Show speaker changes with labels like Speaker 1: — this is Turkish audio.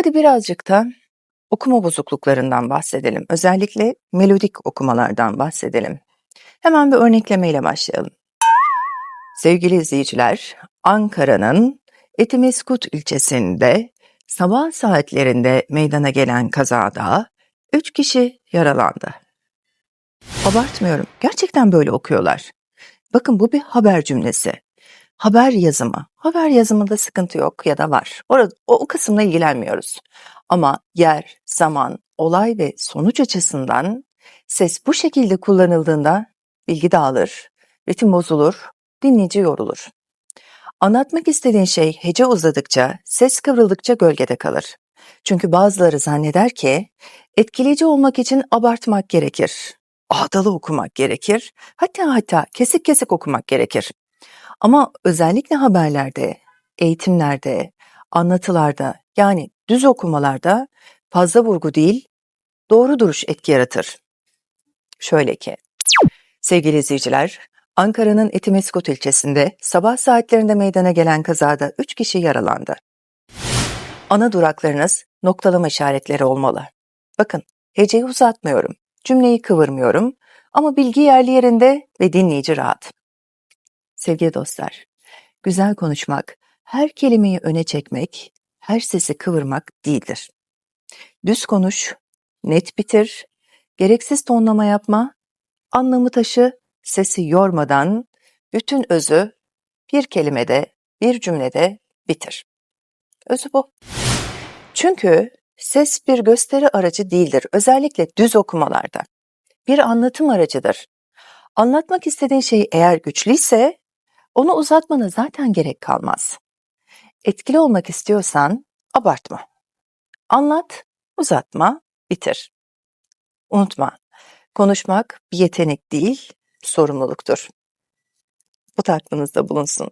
Speaker 1: Hadi birazcık da okuma bozukluklarından bahsedelim. Özellikle melodik okumalardan bahsedelim. Hemen bir örneklemeyle başlayalım. Sevgili izleyiciler, Ankara'nın Etimeskut ilçesinde sabah saatlerinde meydana gelen kazada 3 kişi yaralandı. Abartmıyorum. Gerçekten böyle okuyorlar. Bakın bu bir haber cümlesi. Haber yazımı. Haber yazımında sıkıntı yok ya da var. Orada, o, o kısımla ilgilenmiyoruz. Ama yer, zaman, olay ve sonuç açısından ses bu şekilde kullanıldığında bilgi dağılır, ritim bozulur, dinleyici yorulur. Anlatmak istediğin şey hece uzadıkça, ses kıvrıldıkça gölgede kalır. Çünkü bazıları zanneder ki etkileyici olmak için abartmak gerekir. Ağdalı okumak gerekir. Hatta hatta kesik kesik okumak gerekir. Ama özellikle haberlerde, eğitimlerde, anlatılarda yani düz okumalarda fazla vurgu değil, doğru duruş etki yaratır. Şöyle ki, sevgili izleyiciler, Ankara'nın Etimeskut ilçesinde sabah saatlerinde meydana gelen kazada 3 kişi yaralandı. Ana duraklarınız noktalama işaretleri olmalı. Bakın, heceyi uzatmıyorum, cümleyi kıvırmıyorum ama bilgi yerli yerinde ve dinleyici rahat. Sevgili dostlar, güzel konuşmak, her kelimeyi öne çekmek, her sesi kıvırmak değildir. Düz konuş, net bitir, gereksiz tonlama yapma, anlamı taşı, sesi yormadan bütün özü bir kelimede, bir cümlede bitir. Özü bu. Çünkü ses bir gösteri aracı değildir, özellikle düz okumalarda. Bir anlatım aracıdır. Anlatmak istediğin şey eğer güçlüyse onu uzatmana zaten gerek kalmaz. Etkili olmak istiyorsan abartma. Anlat, uzatma, bitir. Unutma, konuşmak bir yetenek değil, sorumluluktur. Bu da aklınızda bulunsun.